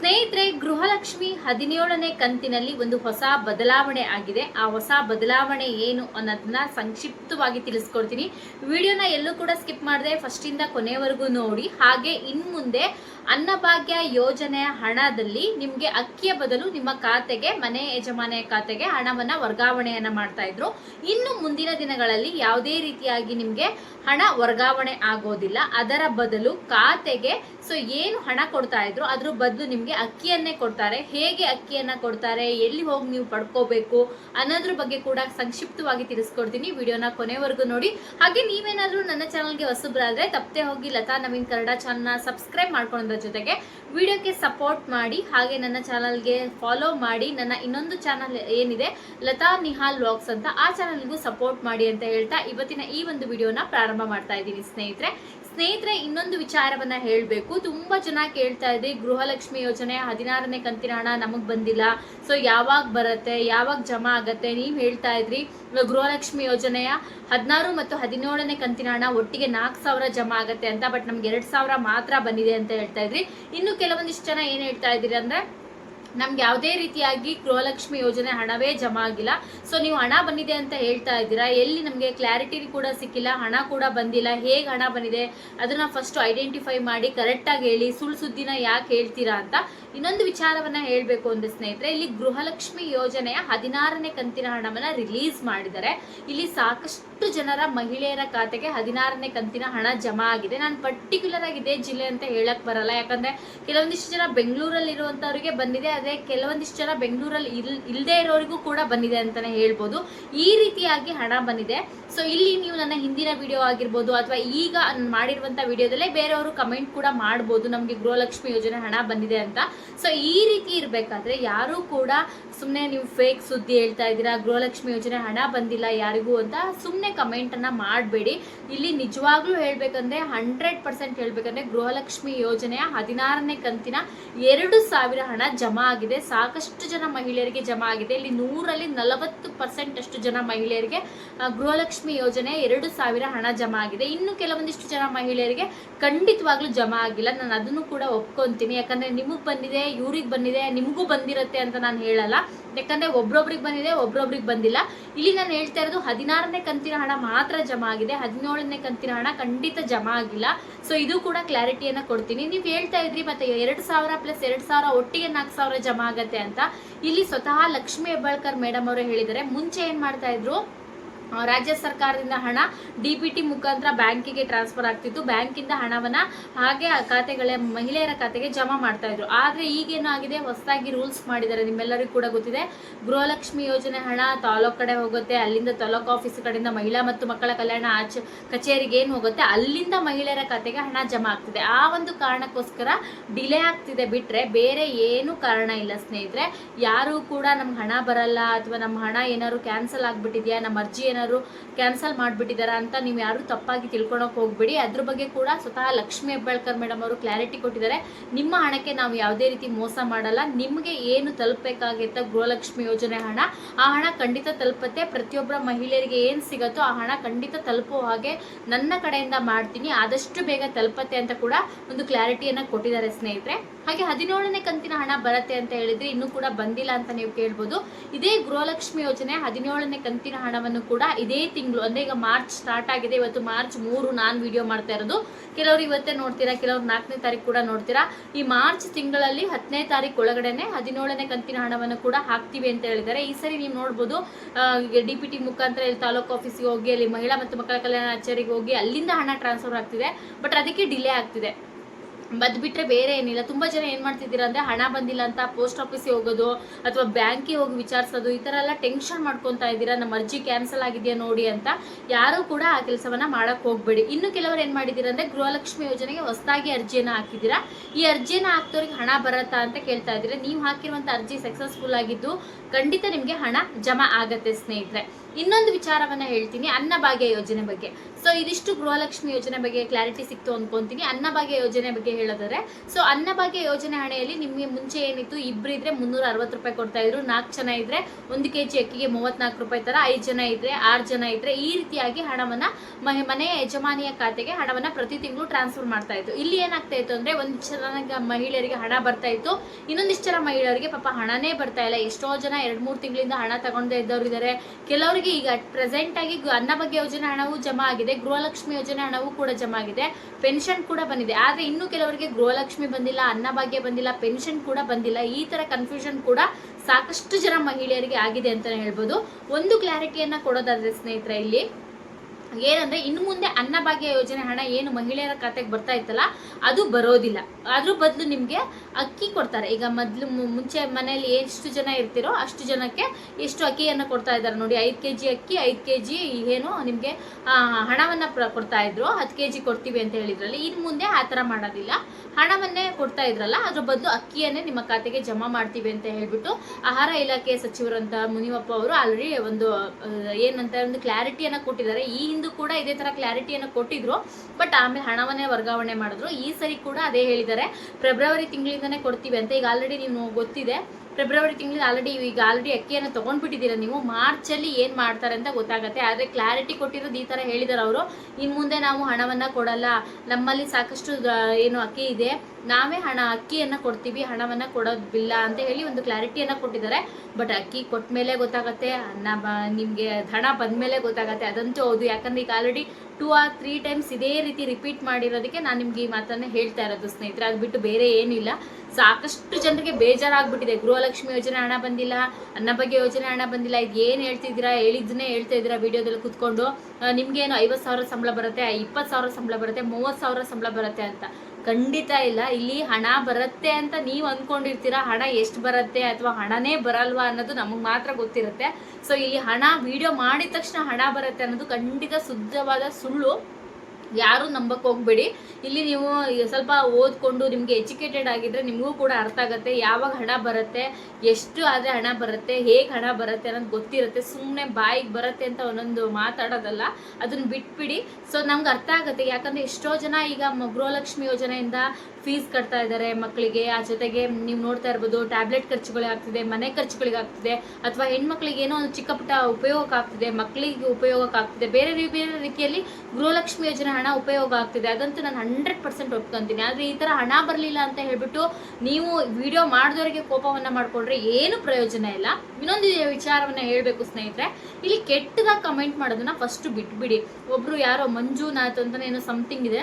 ಸ್ನೇಹಿತರೆ, ಗೃಹಲಕ್ಷ್ಮಿ ಹದಿನೇಳನೇ ಕಂತಿನಲ್ಲಿ ಒಂದು ಹೊಸ ಬದಲಾವಣೆ ಆಗಿದೆ. ಆ ಹೊಸ ಬದಲಾವಣೆ ಏನು ಅನ್ನೋದನ್ನ ಸಂಕ್ಷಿಪ್ತವಾಗಿ ತಿಳಿಸ್ಕೊಡ್ತೀನಿ. ವಿಡಿಯೋನ ಎಲ್ಲೂ ಕೂಡ ಸ್ಕಿಪ್ ಮಾಡದೆ ಫಸ್ಟಿಂದ ಕೊನೆವರೆಗೂ ನೋಡಿ. ಹಾಗೆ ಇನ್ನು ಮುಂದೆ ಅನ್ನಭಾಗ್ಯ ಯೋಜನೆಯ ಹಣದಲ್ಲಿ ನಿಮಗೆ ಅಕ್ಕಿಯ ಬದಲು ನಿಮ್ಮ ಖಾತೆಗೆ, ಮನೆ ಯಜಮಾನೆಯ ಖಾತೆಗೆ ಹಣವನ್ನ ವರ್ಗಾವಣೆಯನ್ನ ಮಾಡ್ತಾ ಇದ್ರು. ಇನ್ನು ಮುಂದಿನ ದಿನಗಳಲ್ಲಿ ಯಾವುದೇ ರೀತಿಯಾಗಿ ನಿಮಗೆ ಹಣ ವರ್ಗಾವಣೆ ಆಗೋದಿಲ್ಲ. ಅದರ ಬದಲು ಖಾತೆಗೆ, ಸೊ ಏನು ಹಣ ಕೊಡ್ತಾ ಇದ್ರು, ಅದ್ರ ಬದಲು ನಿಮಗೆ ಅಕ್ಕಿಯನ್ನೇ ಕೊಡ್ತಾರೆ. ಹೇಗೆ ಅಕ್ಕಿಯನ್ನ ಕೊಡ್ತಾರೆ? ಎಲ್ಲಿ ಹೋಗಿ ನೀವು ಪಡ್ಕೋಬೇಕು? ಅನ್ನೋದ್ರ ಬಗ್ಗೆ ಕೂಡ ಸಂಕ್ಷಿಪ್ತವಾಗಿ ತಿಳಿಸ್ಕೊಡ್ತೀನಿ ವಿಡಿಯೋನ ಕೊನೆವರೆಗೂ ನೋಡಿ. ಹಾಗೆ ನೀವೇನಾದರೂ ನನ್ನ ಚಾನಲ್ಗೆ ಹೊಸಬ್ರಾದ್ರೆ ತಪ್ಪದೆ ಹೋಗಿ ಲತಾ ನವೀನ್ ಕನ್ನಡ ಚಾನಲ್ನ ಸಬ್ಸ್ಕ್ರೈಬ್ ಮಾಡ್ಕೊಳೋದ್ರ ಜೊತೆಗೆ ವಿಡಿಯೋಕ್ಕೆ ಸಪೋರ್ಟ್ ಮಾಡಿ, ಹಾಗೆ ನನ್ನ ಚಾನಲ್ಗೆ ಫಾಲೋ ಮಾಡಿ, ನನ್ನ ಇನ್ನೊಂದು ಚಾನಲ್ ಏನಿದೆ, ಲತಾ ನಿಹಾಲ್ ವ್ಲಾಗ್ಸ್ ಅಂತ ಆ ಚಾನಲ್ಗೂ ಸಪೋರ್ಟ್ ಮಾಡಿ ಅಂತ ಹೇಳ್ತಾ ಇವತ್ತಿನ ಈ ಒಂದು ವಿಡಿಯೋನ ಪ್ರಾರಂಭ ಮಾಡ್ತಾ ಇದ್ದೀನಿ ಸ್ನೇಹಿತರೆ. ಸ್ನೇಹಿತರೆ, ಇನ್ನೊಂದು ವಿಚಾರವನ್ನ ಹೇಳಬೇಕು. ತುಂಬಾ ಜನ ಕೇಳ್ತಾ ಇದ್ರಿ ಗೃಹಲಕ್ಷ್ಮಿ ಯೋಜನೆ ಹದಿನಾರನೇ ಕಂತಿನ ಹಣ ನಮಗ್ ಬಂದಿಲ್ಲ. ಸೊ ಯಾವಾಗ ಬರುತ್ತೆ, ಯಾವಾಗ ಜಮಾ ಆಗತ್ತೆ ನೀವು ಹೇಳ್ತಾ ಇದ್ರಿ. ಗೃಹಲಕ್ಷ್ಮಿ ಯೋಜನೆಯ ಹದಿನಾರು ಮತ್ತು ಹದಿನೇಳನೇ ಕಂತಿನ ಹಣ ಒಟ್ಟಿಗೆ ನಾಲ್ಕು ಸಾವಿರ ಜಮಾ ಆಗತ್ತೆ ಅಂತ, ಬಟ್ ನಮ್ಗೆ ಎರಡ್ ಸಾವಿರ ಮಾತ್ರ ಬಂದಿದೆ ಅಂತ ಹೇಳ್ತಾ ಇದ್ರಿ. ಇನ್ನು ಕೆಲವೊಂದಿಷ್ಟು ಜನ ಏನ್ ಹೇಳ್ತಾ ಇದ್ದೀರಿ ಅಂದ್ರೆ ನಮ್ಗೆ ಯಾವುದೇ ರೀತಿಯಾಗಿ ಗೃಹಲಕ್ಷ್ಮಿ ಯೋಜನೆ ಹಣವೇ ಜಮಾ ಆಗಿಲ್ಲ. ಸೊ ನೀವು ಹಣ ಬಂದಿದೆ ಅಂತ ಹೇಳ್ತಾ ಇದ್ದೀರಾ? ಎಲ್ಲಿ ನಮಗೆ ಕ್ಲಾರಿಟಿ ಕೂಡ ಸಿಕ್ಕಿಲ್ಲ, ಹಣ ಕೂಡ ಬಂದಿಲ್ಲ. ಹೇಗೆ ಹಣ ಬಂದಿದೆ? ಅದನ್ನ ಫಸ್ಟ್ ಐಡೆಂಟಿಫೈ ಮಾಡಿ ಕರೆಕ್ಟಾಗಿ ಹೇಳಿ ಸುಳ್ಳು ಸುದ್ದಿನ ಯಾಕೆ ಹೇಳ್ತೀರಾ ಅಂತ ಇನ್ನೊಂದು ವಿಚಾರವನ್ನ ಹೇಳಬೇಕು ಅಂದ್ರೆ ಸ್ನೇಹಿತರೆ. ಇಲ್ಲಿ ಗೃಹಲಕ್ಷ್ಮಿ ಯೋಜನೆಯ ಹದಿನಾರನೇ ಕಂತಿನ ಹಣವನ್ನ ರಿಲೀಸ್ ಮಾಡಿದ್ದಾರೆ. ಇಲ್ಲಿ ಸಾಕಷ್ಟು ಜನರ ಮಹಿಳೆಯರ ಖಾತೆಗೆ ಹದಿನಾರನೇ ಕಂತಿನ ಹಣ ಜಮಾ ಆಗಿದೆ. ನಾನು ಪರ್ಟಿಕ್ಯುಲರ್ ಆಗಿ ಇದೇ ಜಿಲ್ಲೆ ಅಂತ ಹೇಳಕ್ ಬರಲ್ಲ. ಯಾಕಂದ್ರೆ ಕೆಲವೊಂದಿಷ್ಟು ಜನ ಬೆಂಗಳೂರಲ್ಲಿ ಇರುವಂತವರಿಗೆ ಬಂದಿದೆ ಅದೇ ಕೆಲವೊಂದಿಷ್ಟು ಜನ ಬೆಂಗಳೂರಲ್ಲಿ ಇಲ್ ಇಲ್ಲದೆ ಇರೋರಿಗೂ ಕೂಡ ಬಂದಿದೆ ಅಂತಾನೆ ಹೇಳ್ಬೋದು. ಈ ರೀತಿಯಾಗಿ ಹಣ ಬಂದಿದೆ. ಸೊ ಇಲ್ಲಿ ನೀವು ನನ್ನ ಹಿಂದಿನ ವಿಡಿಯೋ ಆಗಿರ್ಬೋದು ಅಥವಾ ಈಗ ಮಾಡಿರುವಂಥ ವಿಡಿಯೋದಲ್ಲೇ ಬೇರೆಯವರು ಕಮೆಂಟ್ ಕೂಡ ಮಾಡ್ಬೋದು. ನಮಗೆ ಗೃಹಲಕ್ಷ್ಮಿ ಯೋಜನೆ ಹಣ ಬಂದಿದೆ ಅಂತ. ಸೊ ಈ ರೀತಿ ಇರಬೇಕಾದ್ರೆ ಯಾರು ಕೂಡ ಸುಮ್ಮನೆ ನೀವು ಫೇಕ್ ಸುದ್ದಿ ಹೇಳ್ತಾ ಇದ್ದೀರಾ, ಗೃಹಲಕ್ಷ್ಮಿ ಯೋಜನೆ ಹಣ ಬಂದಿಲ್ಲ ಯಾರಿಗೂ ಅಂತ ಸುಮ್ಮನೆ ಕಮೆಂಟ್ ಅನ್ನ ಮಾಡಬೇಡಿ. ಇಲ್ಲಿ ನಿಜವಾಗ್ಲೂ ಹೇಳಬೇಕಂದ್ರೆ ಹಂಡ್ರೆಡ್ ಪರ್ಸೆಂಟ್ ಹೇಳಬೇಕಂದ್ರೆ ಗೃಹಲಕ್ಷ್ಮಿ ಯೋಜನೆಯ ಹದಿನಾರನೇ ಕಂತಿನ ಎರಡು ಸಾವಿರ ಹಣ ಜಮಾ ಆಗಿದೆ. ಸಾಕಷ್ಟು ಜನ ಮಹಿಳೆಯರಿಗೆ ಜಮಾ ಆಗಿದೆ. ಇಲ್ಲಿ ನೂರಲ್ಲಿ ನಲವತ್ತು ಪರ್ಸೆಂಟ್ ಅಷ್ಟು ಜನ ಮಹಿಳೆಯರಿಗೆ ಗೃಹಲಕ್ಷ್ಮಿ ಯೋಜನೆ ಎರಡು ಸಾವಿರ ಹಣ ಜಮಾ ಆಗಿದೆ. ಇನ್ನು ಕೆಲವೊಂದಿಷ್ಟು ಜನ ಮಹಿಳೆಯರಿಗೆ ಖಂಡಿತವಾಗ್ಲೂ ಜಮಾ ಆಗಿಲ್ಲ. ನಾನು ಅದನ್ನು ಕೂಡ ಒಪ್ಕೊಂತೀನಿ. ಯಾಕಂದ್ರೆ ನಿಮಗೆ ಬಂದಿದೆ, ಇವ್ರಿಗೆ ಬಂದಿದೆ, ನಿಮಗೂ ಬಂದಿರುತ್ತೆ ಅಂತ ನಾನು ಹೇಳಲ್ಲ. ಯಾಕಂದ್ರೆ ಒಬ್ರೊಬ್ರಿಗೆ ಬಂದಿದೆ, ಒಬ್ರೊಬ್ರಿಗೆ ಬಂದಿಲ್ಲ. ಇಲ್ಲಿ ನಾನು ಹೇಳ್ತಾ ಇರೋದು ಹದಿನಾರನೇ ಕಂತಿನ ಹಣ ಮಾತ್ರ ಜಮಾ ಆಗಿದೆ, ಹದಿನೇಳನೇ ಕಂತಿನ ಹಣ ಖಂಡಿತ ಜಮಾ ಆಗಿಲ್ಲ. ಸೊ ಇದು ಕೂಡ ಕ್ಲಾರಿಟಿಯನ್ನು ಕೊಡ್ತೀನಿ. ನೀವು ಹೇಳ್ತಾ ಇದ್ರಿ ಮತ್ತೆ ಎರಡು ಸಾವಿರ ಪ್ಲಸ್ ಎರಡು ಸಾವಿರ ಒಟ್ಟಿಗೆ ನಾಲ್ಕು ಸಾವಿರ ಜಮಾ ಆಗತ್ತೆ ಅಂತ. ಇಲ್ಲಿ ಸ್ವತಃ ಲಕ್ಷ್ಮೀ ಹೆಬ್ಬಾಳ್ಕರ್ ಮೇಡಮ್ ಅವರು ಹೇಳಿದ್ದಾರೆ. ಮುಂಚೆ ಏನು ಮಾಡ್ತಾ ಇದ್ರು? ರಾಜ್ಯ ಸರ್ಕಾರದಿಂದ ಹಣ ಡಿ ಬಿ ಟಿ ಮುಖಾಂತರ ಬ್ಯಾಂಕಿಗೆ ಟ್ರಾನ್ಸ್ಫರ್ ಆಗ್ತಿತ್ತು. ಬ್ಯಾಂಕಿಂದ ಹಣವನ್ನ ಹಾಗೆ ಆ ಖಾತೆಗಳ, ಮಹಿಳೆಯರ ಖಾತೆಗೆ ಜಮಾ ಮಾಡ್ತಾ ಇದ್ರು. ಆದ್ರೆ ಈಗೇನಾಗಿದೆ? ಹೊಸದಾಗಿ ರೂಲ್ಸ್ ಮಾಡಿದ್ದಾರೆ. ನಿಮ್ಮೆಲ್ಲರಿಗೂ ಕೂಡ ಗೊತ್ತಿದೆ. ಗೃಹಲಕ್ಷ್ಮಿ ಯೋಜನೆ ಹಣ ತಾಲೂಕು ಕಡೆ ಹೋಗುತ್ತೆ. ಅಲ್ಲಿಂದ ತಾಲೂಕು ಆಫೀಸ್ ಕಡೆಯಿಂದ ಮಹಿಳಾ ಮತ್ತು ಮಕ್ಕಳ ಕಲ್ಯಾಣ ಆಚೆ, ಕಚೇರಿಗೆ ಏನು ಹೋಗುತ್ತೆ? ಅಲ್ಲಿಂದ ಮಹಿಳೆಯರ ಖಾತೆಗೆ ಹಣ ಜಮಾ ಆಗ್ತಿದೆ. ಆ ಒಂದು ಕಾರಣಕ್ಕೋಸ್ಕರ ಡಿಲೇ ಆಗ್ತಿದೆ ಬಿಟ್ರೆ ಬೇರೆ ಏನು ಕಾರಣ ಇಲ್ಲ ಸ್ನೇಹಿತರೆ. ಯಾರು ಕೂಡ ನಮ್ಗೆ ಹಣ ಬರಲ್ಲ ಅಥವಾ ನಮ್ಮ ಹಣ ಏನಾದ್ರು ಕ್ಯಾನ್ಸಲ್ ಆಗ್ಬಿಟ್ಟಿದ್ಯಾ ನಮ್ಮ ಅರ್ಜಿ ಏನಾದ್ರು ಕ್ಯಾನ್ಸಲ್ ಮಾಡ್ಬಿಟ್ಟಿದಾರ ಅಂತ ನೀವು ಯಾರು ತಪ್ಪಾಗಿ ತಿಳ್ಕೊಳಕ್ ಹೋಗ್ಬೇಡಿ. ಅದ್ರ ಬಗ್ಗೆ ಕೂಡ ಸ್ವತಃ ಲಕ್ಷ್ಮೀ ಹೆಬ್ಬಾಳ್ಕರ್ ಮೇಡಮ್ ಅವರು ಕ್ಲಾರಿಟಿ ಕೊಟ್ಟಿದ್ದಾರೆ. ನಿಮ್ಮ ಹಣಕ್ಕೆ ನಾವು ಯಾವುದೇ ರೀತಿ ಮೋಸ ಮಾಡಲ್ಲ. ನಿಮಗೆ ಏನು ತಲುಪಬೇಕಾಗಿತ್ತ ಗೃಹಲಕ್ಷ್ಮಿ ಯೋಜನೆ ಹಣ? ಆ ಹಣ ಖಂಡಿತ ತಲುಪತ್ತೆ. ಪ್ರತಿಯೊಬ್ಬರ ಮಹಿಳೆಯರಿಗೆ ಏನು ಸಿಗತ್ತೋ ಆ ಹಣ ಖಂಡಿತ ತಲುಪೋ ಹಾಗೆ ನನ್ನ ಕಡೆಯಿಂದ ಮಾಡ್ತೀನಿ. ಆದಷ್ಟು ಬೇಗ ತಲುಪತ್ತೆ ಅಂತ ಕೂಡ ಒಂದು ಕ್ಲಾರಿಟಿಯನ್ನು ಕೊಟ್ಟಿದ್ದಾರೆ ಸ್ನೇಹಿತರೆ. ಹಾಗೆ ಹದಿನೇಳನೇ ಕಂತಿನ ಹಣ ಬರುತ್ತೆ ಅಂತ ಹೇಳಿದ್ರೆ ಇನ್ನೂ ಕೂಡ ಬಂದಿಲ್ಲ ಅಂತ ನೀವು ಕೇಳ್ಬೋದು. ಇದೇ ಗೃಹಲಕ್ಷ್ಮಿ ಯೋಜನೆ ಹದಿನೇಳನೇ ಕಂತಿನ ಹಣವನ್ನು ಕೂಡ ಇದೇ ತಿಂಗಳು, ಅಂದರೆ ಈಗ ಮಾರ್ಚ್ ಸ್ಟಾರ್ಟ್ ಆಗಿದೆ. ಇವತ್ತು ಮಾರ್ಚ್ ಮೂರು ನಾನು ವಿಡಿಯೋ ಮಾಡ್ತಾ ಇರೋದು. ಕೆಲವರು ಇವತ್ತೇ ನೋಡ್ತೀರಾ, ಕೆಲವರು ನಾಲ್ಕನೇ ತಾರೀಕು ಕೂಡ ನೋಡ್ತೀರಾ. ಈ ಮಾರ್ಚ್ ತಿಂಗಳಲ್ಲಿ ಹತ್ತನೇ ತಾರೀಕು ಒಳಗಡೆನೆ ಹದಿನೇಳನೇ ಕಂತಿನ ಹಣವನ್ನು ಕೂಡ ಹಾಕ್ತೀವಿ ಅಂತ ಹೇಳಿದ್ದಾರೆ. ಈ ಸರಿ ನೀವು ನೋಡ್ಬೋದು ಡಿ ಪಿ ಟಿ ಮುಖಾಂತರ ಇಲ್ಲಿ ತಾಲೂಕು ಆಫೀಸಿಗೆ ಹೋಗಿ, ಅಲ್ಲಿ ಮಹಿಳಾ ಮತ್ತು ಮಕ್ಕಳ ಕಲ್ಯಾಣ ಕಚೇರಿಗೆ ಹೋಗಿ ಅಲ್ಲಿಂದ ಹಣ ಟ್ರಾನ್ಸ್ಫರ್ ಆಗ್ತಿದೆ. ಬಟ್ ಅದಕ್ಕೆ ಡಿಲೇ ಆಗ್ತಿದೆ. ಬದ್ ಬಿಟ್ರೆ ಬೇರೆ ಏನಿಲ್ಲ. ತುಂಬಾ ಜನ ಏನ್ ಮಾಡ್ತಿದ್ದೀರಾ ಅಂದ್ರೆ ಹಣ ಬಂದಿಲ್ಲ ಅಂತ ಪೋಸ್ಟ್ ಆಫೀಸಿಗೆ ಹೋಗೋದು ಅಥವಾ ಬ್ಯಾಂಕಿಗೆ ಹೋಗಿ ವಿಚಾರಿಸೋದು, ಈ ತರ ಎಲ್ಲ ಟೆನ್ಷನ್ ಮಾಡ್ಕೊತಾ ಇದ್ದೀರಾ? ನಮ್ಮ ಅರ್ಜಿ ಕ್ಯಾನ್ಸಲ್ ಆಗಿದೆಯಾ ನೋಡಿ ಅಂತ ಯಾರು ಕೂಡ ಆ ಕೆಲಸವನ್ನ ಮಾಡಕ್ ಹೋಗ್ಬೇಡಿ. ಇನ್ನು ಕೆಲವರು ಏನ್ ಮಾಡಿದೀರಾ ಅಂದ್ರೆ ಗೃಹಲಕ್ಷ್ಮಿ ಯೋಜನೆಗೆ ಹೊಸದಾಗಿ ಅರ್ಜಿಯನ್ನ ಹಾಕಿದ್ದೀರಾ? ಈ ಅರ್ಜಿಯನ್ನ ಹಾಕ್ದವ್ರಿಗೆ ಹಣ ಬರತ್ತಾ ಅಂತ ಕೇಳ್ತಾ ಇದ್ದೀರಾ? ನೀವು ಹಾಕಿರುವಂತ ಅರ್ಜಿ ಸಕ್ಸಸ್ಫುಲ್ ಆಗಿದ್ದು ಖಂಡಿತ ನಿಮ್ಗೆ ಹಣ ಜಮಾ ಆಗತ್ತೆ ಸ್ನೇಹಿತರೆ. ಇನ್ನೊಂದು ವಿಚಾರವನ್ನ ಹೇಳ್ತೀನಿ ಅನ್ನಭಾಗ್ಯ ಯೋಜನೆ ಬಗ್ಗೆ. ಸೊ ಇದಿಷ್ಟು ಗೃಹಲಕ್ಷ್ಮಿ ಯೋಜನೆ ಬಗ್ಗೆ ಕ್ಲಾರಿಟಿ ಸಿಕ್ತು ಅನ್ಕೊಂತೀನಿ. ಅನ್ನಭಾಗ್ಯ ಯೋಜನೆ ಬಗ್ಗೆ ಹೇಳೋದಾದ್ರೆ ಸೊ ಅನ್ನಭಾಗ್ಯ ಯೋಜನೆ ಹಣೆಯಲ್ಲಿ ನಿಮಗೆ ಮುಂಚೆ ಏನಿತ್ತು ಇಬ್ರು ಇದ್ರೆ ಮುನ್ನೂರ ಅರವತ್ತು ರೂಪಾಯಿ ಕೊಡ್ತಾ ಇದ್ರು. ನಾಲ್ಕು ಜನ ಇದ್ರೆ ಒಂದು ಕೆ ಜಿ ಅಕ್ಕಿಗೆ ಮೂವತ್ನಾಲ್ಕು ರೂಪಾಯಿ ತರ, ಐದು ಜನ ಇದ್ರೆ, ಆರು ಜನ ಇದ್ರೆ ಈ ರೀತಿಯಾಗಿ ಹಣವನ್ನ ಮನೆ ಮನೆಯ ಯಜಮಾನಿಯ ಖಾತೆಗೆ ಹಣವನ್ನ ಪ್ರತಿ ತಿಂಗಳು ಟ್ರಾನ್ಸ್ಫರ್ ಮಾಡ್ತಾ ಇತ್ತು. ಇಲ್ಲಿ ಏನಾಗ್ತಾ ಇತ್ತು ಅಂದ್ರೆ, ಒಂದು ಜನ ಮಹಿಳೆಯರಿಗೆ ಹಣ ಬರ್ತಾ ಇತ್ತು. ಇನ್ನೊಂದಿಷ್ಟು ಜನ ಮಹಿಳೆಯರಿಗೆ ಪಾಪ ಹಣನೇ ಬರ್ತಾ ಇಲ್ಲ. ಎಷ್ಟೋ ಜನ ಎರಡು ಮೂರು ತಿಂಗಳಿಂದ ಹಣ ತಗೊಂಡೇ ಇದ್ದವ್ರು ಇದ್ದಾರೆ ಕೆಲವರಿಗೆ ಈಗ ಪ್ರೆಸೆಂಟ್ ಆಗಿ ಅನ್ನಭಾಗ್ಯ ಯೋಜನೆ ಹಣವು ಜಮಾ ಆಗಿದೆ, ಗೃಹಲಕ್ಷ್ಮಿ ಯೋಜನೆ ಹಣವು ಕೂಡ ಜಮಾ ಆಗಿದೆ ಪೆನ್ಷನ್ ಕೂಡ ಬಂದಿದೆ. ಆದ್ರೆ ಇನ್ನು ಕೆಲವರಿಗೆ ಗೃಹಲಕ್ಷ್ಮಿ ಬಂದಿಲ್ಲ ಅನ್ನಭಾಗ್ಯ ಬಂದಿಲ್ಲ ಪೆನ್ಷನ್ ಕೂಡ ಬಂದಿಲ್ಲ. ಈ ತರ ಕನ್ಫ್ಯೂಷನ್ ಕೂಡ ಸಾಕಷ್ಟು ಜನ ಮಹಿಳೆಯರಿಗೆ ಆಗಿದೆ ಅಂತಾನೆ ಹೇಳ್ಬೋದು. ಒಂದು ಕ್ಲಾರಿಟಿಯನ್ನ ಕೊಡೋದಾದ್ರೆ ಸ್ನೇಹಿತರೆ, ಇಲ್ಲಿ ಏನಂದ್ರೆ ಇನ್ನು ಮುಂದೆ ಅನ್ನಭಾಗ್ಯ ಯೋಜನೆ ಹಣ ಏನು ಮಹಿಳೆಯರ ಖಾತೆಗೆ ಬರ್ತಾ ಇತ್ತಲ್ಲ, ಅದು ಬರೋದಿಲ್ಲ. ಅದ್ರ ಬದಲು ನಿಮಗೆ ಅಕ್ಕಿ ಕೊಡ್ತಾರೆ. ಈಗ ಮೊದಲು ಮುಂಚೆ ಮನೆಯಲ್ಲಿ ಎಷ್ಟು ಜನ ಇರ್ತಿರೋ ಅಷ್ಟು ಜನಕ್ಕೆ ಎಷ್ಟು ಅಕ್ಕಿಯನ್ನು ಕೊಡ್ತಾ ಇದ್ದಾರೆ ನೋಡಿ. ಐದು ಕೆ ಜಿ ಅಕ್ಕಿ, ಐದು ಕೆ ಜಿ ಏನು ನಿಮಗೆ ಹಣವನ್ನು ಕೊಡ್ತಾ ಇದ್ರು. ಹತ್ತು ಕೆ ಜಿ ಕೊಡ್ತೀವಿ ಅಂತ ಹೇಳಿದ್ರಲ್ಲಿ. ಇನ್ನು ಮುಂದೆ ಆ ಥರ ಮಾಡೋದಿಲ್ಲ. ಹಣವನ್ನೇ ಕೊಡ್ತಾ ಇದ್ರಲ್ಲ ಅದ್ರ ಬದಲು ಅಕ್ಕಿಯನ್ನೇ ನಿಮ್ಮ ಖಾತೆಗೆ ಜಮಾ ಮಾಡ್ತೀವಿ ಅಂತ ಹೇಳ್ಬಿಟ್ಟು ಆಹಾರ ಇಲಾಖೆ ಸಚಿವರಂತ ಮುನಿಯಪ್ಪ ಅವರು ಆಲ್ರೆಡಿ ಒಂದು ಏನಂತ ಒಂದು ಕ್ಲಾರಿಟಿಯನ್ನು ಕೊಟ್ಟಿದ್ದಾರೆ. ಈ ಹಿಂದೂ ಕೂಡ ಇದೇ ತರ ಕ್ಲಾರಿಟಿಯನ್ನು ಕೊಟ್ಟಿದ್ರು. ಬಟ್ ಆಮೇಲೆ ಹಣವನ್ನೇ ವರ್ಗಾವಣೆ ಮಾಡಿದ್ರು. ಈ ಸರಿ ಕೂಡ ಅದೇ ಹೇಳಿದ್ದಾರೆ. ಫೆಬ್ರವರಿ ತಿಂಗಳಿಂದನೇ ಕೊಡ್ತೀವಿ ಅಂತ ಈಗ ಆಲ್ರೆಡಿ ನೀವು ಗೊತ್ತಿದೆ. ಫೆಬ್ರವರಿ ತಿಂಗಳಿಗೆ ಆಲ್ರೆಡಿ ಈಗ ಆಲ್ರೆಡಿ ಅಕ್ಕಿಯನ್ನು ತೊಗೊಂಡ್ಬಿಟ್ಟಿದ್ದೀರಾ ನೀವು? ಮಾರ್ಚಲ್ಲಿ ಏನು ಮಾಡ್ತಾರೆ ಅಂತ ಗೊತ್ತಾಗುತ್ತೆ. ಆದರೆ ಕ್ಲಾರಿಟಿ ಕೊಟ್ಟಿರೋದು ಈ ಥರ ಹೇಳಿದಾರೆ ಅವರು. ಇನ್ನು ಮುಂದೆ ನಾವು ಹಣವನ್ನು ಕೊಡಲ್ಲ. ನಮ್ಮಲ್ಲಿ ಸಾಕಷ್ಟು ಏನು ಅಕ್ಕಿ ಇದೆ. ನಾವೇ ಹಣ, ಅಕ್ಕಿಯನ್ನು ಕೊಡ್ತೀವಿ, ಹಣವನ್ನು ಕೊಡೋದಿಲ್ಲ ಅಂತ ಹೇಳಿ ಒಂದು ಕ್ಲಾರಿಟಿಯನ್ನು ಕೊಟ್ಟಿದ್ದಾರೆ. ಬಟ್ ಅಕ್ಕಿ ಕೊಟ್ಟ ಮೇಲೆ ಗೊತ್ತಾಗತ್ತೆ, ಅನ್ನ ಬ, ನಿಮಗೆ ಹಣ ಬಂದಮೇಲೆ ಗೊತ್ತಾಗತ್ತೆ, ಅದಂತೂ ಹೌದು. ಯಾಕಂದ್ರೆ ಈಗ already two or three times ಇದೇ ರೀತಿ ರಿಪೀಟ್ ಮಾಡಿರೋದಕ್ಕೆ ನಾನು ನಿಮ್ಗೆ ಈ ಮಾತನ್ನ ಹೇಳ್ತಾ ಇರೋದು, ಸ್ನೇಹಿತರೆ. ಅದು ಬಿಟ್ಟು ಬೇರೆ ಏನಿಲ್ಲ. ಸಾಕಷ್ಟು ಜನರಿಗೆ ಬೇಜಾರಾಗ್ಬಿಟ್ಟಿದೆ. ಗೃಹಲಕ್ಷ್ಮಿ ಯೋಜನೆ ಹಣ ಬಂದಿಲ್ಲ, ಅನ್ನ ಬಗ್ಗೆ ಯೋಜನೆ ಹಣ ಬಂದಿಲ್ಲ. ಇದು ಏನು ಹೇಳ್ತಿದ್ದೀರಾ ಹೇಳಿದ್ದನ್ನೇ ಹೇಳ್ತಾ ಇದ್ದೀರಾ ವಿಡಿಯೋದಲ್ಲಿ ಕುತ್ಕೊಂಡು. ನಿಮ್ಗೇನು ಐವತ್ತು ಸಾವಿರ ಸಂಬಳ ಬರುತ್ತೆ, ಇಪ್ಪತ್ತು ಸಾವಿರ ಸಂಬಳ ಬರುತ್ತೆ, ಮೂವತ್ತು ಸಾವಿರ ಸಂಬಳ ಬರುತ್ತೆ ಅಂತ. ಖಂಡಿತ ಇಲ್ಲ. ಇಲ್ಲಿ ಹಣ ಬರುತ್ತೆ ಅಂತ ನೀವು ಅಂದ್ಕೊಂಡಿರ್ತೀರಾ ಹಣ ಎಷ್ಟು ಬರುತ್ತೆ ಅಥವಾ ಹಣನೇ ಬರಲ್ವಾ ಅನ್ನೋದು ನಮಗೆ ಮಾತ್ರ ಗೊತ್ತಿರುತ್ತೆ. ಸೊ ಇಲ್ಲಿ ಹಣ ವಿಡಿಯೋ ಮಾಡಿದ ತಕ್ಷಣ ಹಣ ಬರುತ್ತೆ ಅನ್ನೋದು ಖಂಡಿತ ಶುದ್ಧವಾದ ಸುಳ್ಳು. ಯಾರು ನಂಬಕ್ ಹೋಗ್ಬೇಡಿ. ಇಲ್ಲಿ ನೀವು ಸ್ವಲ್ಪ ಓದ್ಕೊಂಡು ನಿಮಗೆ ಎಜುಕೇಟೆಡ್ ಆಗಿದ್ರೆ ನಿಮಗೂ ಕೂಡ ಅರ್ಥ ಆಗುತ್ತೆ. ಯಾವಾಗ ಹಣ ಬರುತ್ತೆ, ಎಷ್ಟು ಆದರೆ ಹಣ ಬರುತ್ತೆ, ಹೇಗೆ ಹಣ ಬರುತ್ತೆ ಅನ್ನೋದು ಗೊತ್ತಿರುತ್ತೆ. ಸುಮ್ಮನೆ ಬಾಯಿಗೆ ಬರುತ್ತೆ ಅಂತ ಒಂದೊಂದು ಮಾತಾಡೋದಲ್ಲ, ಅದನ್ನ ಬಿಟ್ಬಿಡಿ. ಸೊ ನಮ್ಗೆ ಅರ್ಥ ಆಗುತ್ತೆ. ಯಾಕಂದ್ರೆ ಎಷ್ಟೋ ಜನ ಈಗ ಗೃಹಲಕ್ಷ್ಮಿ ಯೋಜನೆಯಿಂದ ಫೀಸ್ ಕಟ್ತಾ ಇದ್ದಾರೆ ಮಕ್ಕಳಿಗೆ ಆ ಜೊತೆಗೆ ನೀವು ನೋಡ್ತಾ ಇರ್ಬೋದು ಟ್ಯಾಬ್ಲೆಟ್ ಖರ್ಚುಗಳಿಗಾಗ್ತಿದೆ ಮನೆ ಖರ್ಚುಗಳಿಗಾಗ್ತಿದೆ ಅಥವಾ ಹೆಣ್ಮಕ್ಳಿಗೆ ಏನೋ ಒಂದು ಚಿಕ್ಕ ಪುಟ್ಟ ಉಪಯೋಗಕ್ಕಾಗ್ತಿದೆ ಮಕ್ಕಳಿಗೆ ಉಪಯೋಗಕ್ಕಾಗ್ತಿದೆ ಬೇರೆ ಬೇರೆ ರೀತಿಯಲ್ಲಿ ಗೃಹಲಕ್ಷ್ಮಿ ಯೋಜನೆ ಹಣ ಉಪಯೋಗ ಆಗ್ತಿದೆ. ಅದಂತೂ ನಾನು ಹಂಡ್ರೆಡ್ ಪರ್ಸೆಂಟ್ ಒಪ್ಕೊಂತೀನಿ. ಆದರೆ ಈ ಥರ ಹಣ ಬರಲಿಲ್ಲ ಅಂತ ಹೇಳ್ಬಿಟ್ಟು ನೀವು ವಿಡಿಯೋ ಮಾಡಿದವರಿಗೆ ಕೋಪವನ್ನು ಮಾಡ್ಕೊಂಡ್ರೆ ಏನು ಪ್ರಯೋಜನ ಇಲ್ಲ. ಇನ್ನೊಂದು ವಿಚಾರವನ್ನ ಹೇಳಬೇಕು ಸ್ನೇಹಿತರೆ. ಇಲ್ಲಿ ಕೆಟ್ಟದಾಗಿ ಕಮೆಂಟ್ ಮಾಡೋದನ್ನ ಫಸ್ಟ್ ಬಿಟ್ಬಿಡಿ. ಒಬ್ರು ಯಾರೋ ಮಂಜುನಾಥ್ ಅಂತಲೇ ಏನೋ ಸಮಥಿಂಗ್ ಇದೆ.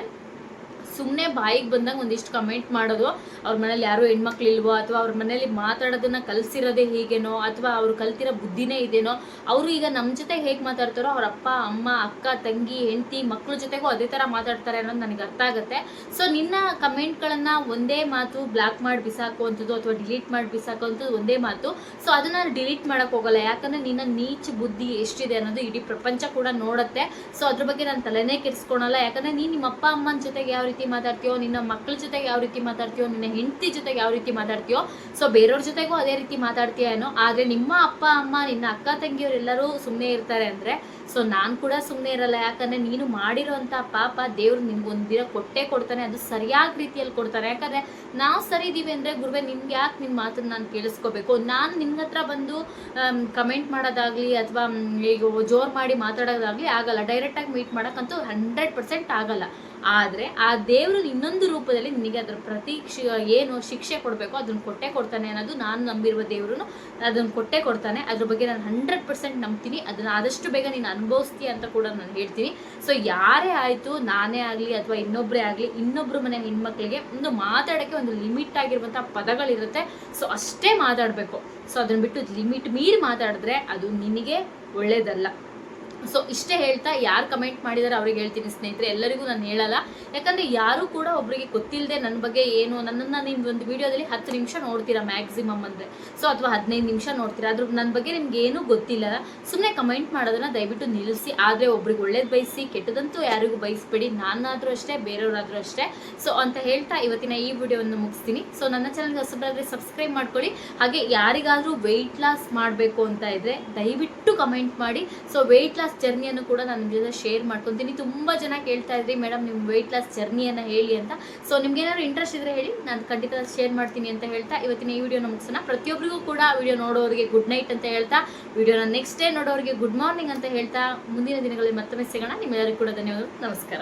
ಸುಮ್ಮನೆ ಬಾಯಿಗೆ ಬಂದಾಗ ಒಂದಿಷ್ಟು ಕಮೆಂಟ್ ಮಾಡೋದು, ಅವ್ರ ಮನೇಲಿ ಯಾರು ಹೆಣ್ಮಕ್ಳು ಇಲ್ವೋ ಅಥವಾ ಅವ್ರ ಮನೇಲಿ ಮಾತಾಡೋದನ್ನ ಕಲಿಸಿರೋದೇ ಹೀಗೇನೋ ಅಥವಾ ಅವ್ರು ಕಲ್ತಿರೋ ಬುದ್ಧಿನೇ ಇದೇನೋ, ಅವರು ಈಗ ನಮ್ಮ ಜೊತೆ ಹೇಗೆ ಮಾತಾಡ್ತಾರೋ ಅವ್ರ ಅಪ್ಪ, ಅಮ್ಮ, ಅಕ್ಕ, ತಂಗಿ, ಹೆಂಡತಿ ಮಕ್ಕಳ ಜೊತೆಗೂ ಅದೇ ಥರ ಮಾತಾಡ್ತಾರೆ ಅನ್ನೋದು ನನಗೆ ಅರ್ಥ ಆಗುತ್ತೆ. ಸೊ ನಿನ್ನ ಕಮೆಂಟ್ಗಳನ್ನು ಒಂದೇ ಮಾತು ಬ್ಲಾಕ್ ಮಾಡಿ ಬಿಸಾಕುವಂಥದ್ದು ಅಥವಾ ಡಿಲೀಟ್ ಮಾಡಿ ಬಿಸಾಕುವಂಥದ್ದು ಒಂದೇ ಮಾತು. ಸೊ ಅದನ್ನು ಡಿಲೀಟ್ ಮಾಡೋಕೆ ಹೋಗಲ್ಲ, ಯಾಕಂದರೆ ನಿನ್ನ ನೀಚ ಬುದ್ಧಿ ಎಷ್ಟಿದೆ ಅನ್ನೋದು ಇಡೀ ಪ್ರಪಂಚ ಕೂಡ ನೋಡುತ್ತೆ. ಸೊ ಅದ್ರ ಬಗ್ಗೆ ನಾನು ತಲೆನೇ ಕೆರೆಸ್ಕೊಳಲ್ಲ ಯಾಕಂದರೆ ನೀನು ನಿಮ್ಮ ಅಪ್ಪ ಅಮ್ಮನ ಜೊತೆಗೆ ಯಾವ ರೀತಿ ಮಾತಾಡ್ತೀಯೋ, ನಿನ್ನ ಮಕ್ಕಳ ಜೊತೆಗೆ ಯಾವ ರೀತಿ ಮಾತಾಡ್ತೀಯೋ, ನಿನ್ನ ಹೆಂಡತಿ ಜೊತೆಗೆ ಯಾವ ರೀತಿ ಮಾತಾಡ್ತೀಯೋ ಸೊ ಬೇರೆಯವ್ರ ಜೊತೆಗೂ ಅದೇ ರೀತಿ ಮಾತಾಡ್ತೀಯ ಏನೋ, ಆದ್ರೆ ನಿಮ್ಮ ಅಪ್ಪ, ಅಮ್ಮ, ನಿನ್ನ ಅಕ್ಕ ತಂಗಿಯವರೆಲ್ಲರೂ ಸುಮ್ಮನೆ ಇರ್ತಾರೆ ಅಂದ್ರೆ ಸೊ ನಾನು ಕೂಡ ಸುಮ್ಮನೆ ಇರಲ್ಲ. ಯಾಕಂದ್ರೆ ನೀನು ಮಾಡಿರೋಂಥ ಪಾಪ ದೇವ್ರು ನಿಮ್ಗೆ ದಿನ ಕೊಟ್ಟೆ ಕೊಡ್ತಾನೆ, ಅದು ಸರಿಯಾದ ರೀತಿಯಲ್ಲಿ ಕೊಡ್ತಾರೆ ಯಾಕಂದ್ರೆ ನಾವು ಸರಿ ಇದ್ದೀವಿ ಅಂದ್ರೆ, ಗುರುವೆ ನಿಮ್ಗೆ ಯಾಕೆ ನಿಮ್ಮ ಮಾತನ್ನ ನಾನು ಕೇಳಿಸ್ಕೋಬೇಕು? ನಾನು ನಿಮ್ಮ ಹತ್ರ ಬಂದು ಕಮೆಂಟ್ ಮಾಡೋದಾಗ್ಲಿ ಅಥವಾ ಈಗ ಜೋರು ಮಾಡಿ ಮಾತಾಡೋದಾಗ್ಲಿ ಆಗಲ್ಲ. ಡೈರೆಕ್ಟಾಗಿ ಮೀಟ್ ಮಾಡೋಕ್ಕಂತೂ ಹಂಡ್ರೆಡ್ ಪರ್ಸೆಂಟ್ ಆಗಲ್ಲ. ಆದರೆ ಆ ದೇವರು ಇನ್ನೊಂದು ರೂಪದಲ್ಲಿ ನಿನಗೆ ಅದರ ಪ್ರತಿ ಏನು ಶಿಕ್ಷೆ ಕೊಡಬೇಕು ಅದನ್ನು ಕೊಟ್ಟೆ ಕೊಡ್ತಾನೆ ಅನ್ನೋದು ನಾನು ನಂಬಿರುವ ದೇವರು ಅದನ್ನು ಕೊಟ್ಟೆ ಕೊಡ್ತಾನೆ. ಅದ್ರ ಬಗ್ಗೆ ನಾನು ಹಂಡ್ರೆಡ್ ಪರ್ಸೆಂಟ್ ನಂಬ್ತೀನಿ. ಅದನ್ನು ಆದಷ್ಟು ಬೇಗ ನೀನು ಅನುಭವಿಸ್ತೀಯ ಅಂತ ಕೂಡ ನಾನು ಹೇಳ್ತೀನಿ. ಸೊ ಯಾರೇ ಆಯಿತು, ನಾನೇ ಆಗಲಿ ಅಥವಾ ಇನ್ನೊಬ್ಬರೇ ಆಗಲಿ ಇನ್ನೊಬ್ಬರು ಮನೆ ಹೆಣ್ಮಕ್ಳಿಗೆ ಒಂದು ಮಾತಾಡೋಕ್ಕೆ ಒಂದು ಲಿಮಿಟ್ ಆಗಿರುವಂಥ ಪದಗಳಿರುತ್ತೆ. ಸೊ ಅಷ್ಟೇ ಮಾತಾಡಬೇಕು. ಸೊ ಅದನ್ನು ಬಿಟ್ಟು ಲಿಮಿಟ್ ಮೀರಿ ಮಾತಾಡಿದ್ರೆ ಅದು ನಿನಗೆ ಒಳ್ಳೇದಲ್ಲ. ಸೊ ಇಷ್ಟೇ ಹೇಳ್ತಾ ಯಾರು ಕಮೆಂಟ್ ಮಾಡಿದಾರೆ ಅವ್ರಿಗೆ ಹೇಳ್ತೀನಿ ಸ್ನೇಹಿತರೆ, ಎಲ್ಲರಿಗೂ ನಾನು ಹೇಳಲ್ಲ. ಯಾಕಂದ್ರೆ ಯಾರು ಕೂಡ ಒಬ್ಬರಿಗೆ ಗೊತ್ತಿಲ್ಲದೆ ನನ್ನ ಬಗ್ಗೆ ಏನು, ನನ್ನನ್ನು ನೀವು ಒಂದು ವಿಡಿಯೋದಲ್ಲಿ ಹತ್ತು ನಿಮಿಷ ನೋಡ್ತೀರಾ ಮ್ಯಾಕ್ಸಿಮಮ್ ಅಂದರೆ. ಸೊ ಅಥವಾ ಹದಿನೈದು ನಿಮಿಷ ನೋಡ್ತೀರಾ. ಅದ್ರ ನನ್ನ ಬಗ್ಗೆ ನಿಮ್ಗೆ ಏನೂ ಗೊತ್ತಿಲ್ಲ. ಸುಮ್ಮನೆ ಕಮೆಂಟ್ ಮಾಡೋದನ್ನ ದಯವಿಟ್ಟು ನಿಲ್ಲಿಸಿ. ಆದರೆ ಒಬ್ರಿಗೆ ಒಳ್ಳೇದು ಬಯಸಿ, ಕೆಟ್ಟದಂತೂ ಯಾರಿಗೂ ಬಯಸ್ಬೇಡಿ. ನಾನಾದರೂ ಅಷ್ಟೇ, ಬೇರೆಯವರಾದರೂ ಅಷ್ಟೇ. ಸೊ ಅಂತ ಹೇಳ್ತಾ ಇವತ್ತಿನ ಈ ವಿಡಿಯೋವನ್ನು ಮುಗಿಸ್ತೀನಿ. ಸೊ ನನ್ನ ಚಾನಲ್ಗೆ ಹೊಸಬರಾದರೆ ಸಬ್ಸ್ಕ್ರೈಬ್ ಮಾಡ್ಕೊಳ್ಳಿ. ಹಾಗೆ ಯಾರಿಗಾದರೂ ವೆಯ್ಟ್ ಲಾಸ್ ಮಾಡಬೇಕು ಅಂತ ಇದ್ರೆ ದಯವಿಟ್ಟು ಕಮೆಂಟ್ ಮಾಡಿ. ಸೊ ವೆಯ್ಟ್ ಲಾಸ್ ಜರ್ನಿಯನ್ನು ಕೂಡ ನಾನು ನಿಮ್ಮ ಜೊತೆ ಶೇರ್ ಮಾಡ್ಕೊತೀನಿ. ತುಂಬ ಜನ ಕೇಳ್ತಾ ಇದ್ರಿ ಮೇಡಮ್ ನಿಮ್ಮ ವೆಯ್ಟ್ ಲಾಸ್ ಜರ್ನಿಯನ್ನು ಹೇಳಿ ಅಂತ. ಸೊ ನಿಮ್ಗೆ ಏನಾದ್ರು ಇಂಟ್ರೆಸ್ಟ್ ಇದ್ರೆ ಹೇಳಿ, ನಾನು ಖಂಡಿತ ಶೇರ್ ಮಾಡ್ತೀನಿ ಅಂತ ಹೇಳ್ತಾ, ಇವತ್ತಿನ ಈ ವಿಡಿಯೋನ ಮುಗಿಸೋಣ. ಪ್ರತಿಯೊಬ್ಬರಿಗೂ ಕೂಡ ವಿಡಿಯೋ ನೋಡೋರಿಗೆ ಗುಡ್ ನೈಟ್ ಅಂತ ಹೇಳ್ತಾ ವಿಡಿಯೋನ ನೆಕ್ಸ್ಟ್ ಡೇ ನೋಡೋರಿಗೆ ಗುಡ್ ಮಾರ್ನಿಂಗ್ ಅಂತ ಹೇಳ್ತಾ, ಮುಂದಿನ ದಿನಗಳಲ್ಲಿ ಮತ್ತೊಮ್ಮೆ ಸಿಗೋಣ. ನಿಮ್ಮೆಲ್ಲರಿಗೂ ಕೂಡ ಧನ್ಯವಾದಗಳು. ನಮಸ್ಕಾರ.